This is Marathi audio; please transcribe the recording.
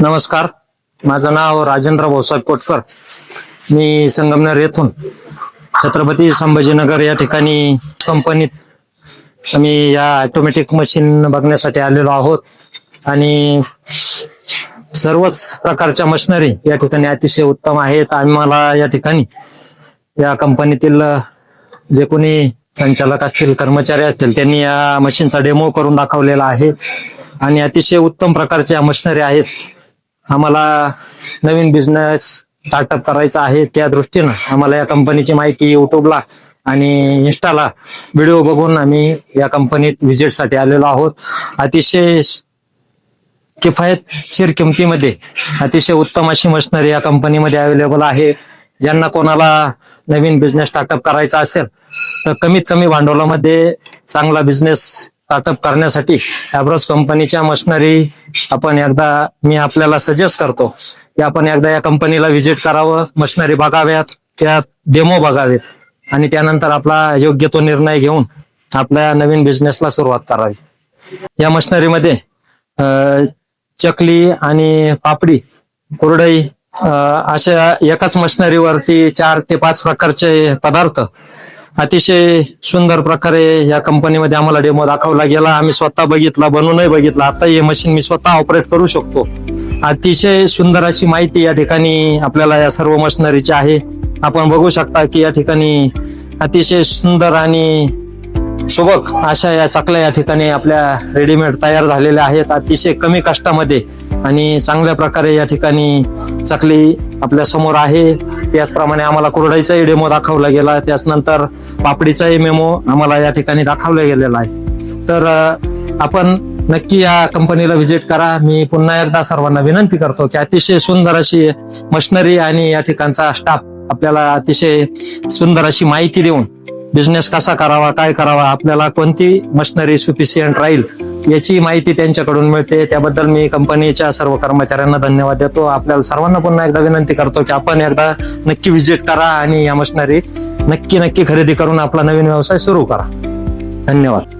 नमस्कार. माझं नाव राजेंद्र भाऊसाहेब कोटकर. मी संगमनेर येथून छत्रपती संभाजीनगर या ठिकाणी कंपनीत आम्ही या ऑटोमॅटिक मशीन बघण्यासाठी आलेलो आहोत. आणि सर्वच प्रकारच्या मशिनरी या ठिकाणी अतिशय उत्तम आहेत. आम्हाला या ठिकाणी या कंपनीतील जे कोणी संचालक असतील कर्मचारी असतील त्यांनी या मशीनचा डेमो करून दाखवलेला आहे. आणि अतिशय उत्तम प्रकारच्या मशिनरी आहेत. आम्हाला नवीन बिझनेस स्टार्टअप करायचा आहे त्या दृष्टीनं आम्हाला या कंपनीची माहिती युट्यूबला आणि इन्स्टाला व्हिडिओ बघून आम्ही या कंपनीत व्हिजिटसाठी आलेलो आहोत. अतिशय किफायतशीर किमतीमध्ये अतिशय उत्तम अशी मशिनरी या कंपनीमध्ये अवेलेबल आहे. ज्यांना कोणाला नवीन बिझनेस स्टार्टअप करायचा असेल तर कमीत कमी भांडवलामध्ये चांगला बिझनेस स्टार्टअप करण्यासाठी. ॲब्रोज कंपनीच्या मशिनरी आपण एकदा मी आपल्याला सजेस्ट करतो की आपण एकदा या कंपनीला व्हिजिट करावं मशिनरी बघाव्यात त्या डेमो बघावेत आणि त्यानंतर आपला योग्य तो निर्णय घेऊन आपल्या नवीन बिझनेसला सुरुवात करावी. या मशिनरीमध्ये अ, चकली आणि पापडी कुरडई अशा एकाच मशिनरीवरती चार ते पाच प्रकारचे पदार्थ अतिशय सुंदर प्रकारे या कंपनीमध्ये आम्हाला डेमो दाखवला गेला. आम्ही स्वतः बघितला बनवूनही बघितला. आता हे मशीन मी स्वतः ऑपरेट करू शकतो. अतिशय सुंदर अशी माहिती या ठिकाणी आपल्याला या सर्व मशिनरीची आहे. आपण बघू शकता की या ठिकाणी अतिशय सुंदर आणि सुबक अशा या चकल्या या ठिकाणी आपल्या रेडीमेड तयार झालेल्या आहेत. अतिशय कमी कष्टामध्ये आणि चांगल्या प्रकारे या ठिकाणी चकली आपल्यासमोर आहे. त्याचप्रमाणे आम्हाला कुरडाईचाही डेमो दाखवला गेला. त्याचनंतर पापडीचाही मेमो आम्हाला या ठिकाणी दाखवला गेलेला आहे. तर आपण नक्की या कंपनीला व्हिजिट करा. मी पुन्हा एकदा सर्वांना विनंती करतो की अतिशय सुंदर अशी मशनरी आणि या ठिकाणचा स्टाफ आपल्याला अतिशय सुंदर अशी माहिती देऊन बिझनेस कसा करावा काय करावा आपल्याला कोणती मशनरी सुफिशियंट राहील याची माहिती त्यांच्याकडून मिळते. त्याबद्दल मी कंपनीच्या सर्व कर्मचाऱ्यांना धन्यवाद देतो. आपल्याला सर्वांना पुन्हा एकदा विनंती करतो की आपण एकदा नक्की व्हिजिट करा आणि या मशिनरी नक्की नक्की खरेदी करून आपला नवीन व्यवसाय सुरू करा. धन्यवाद.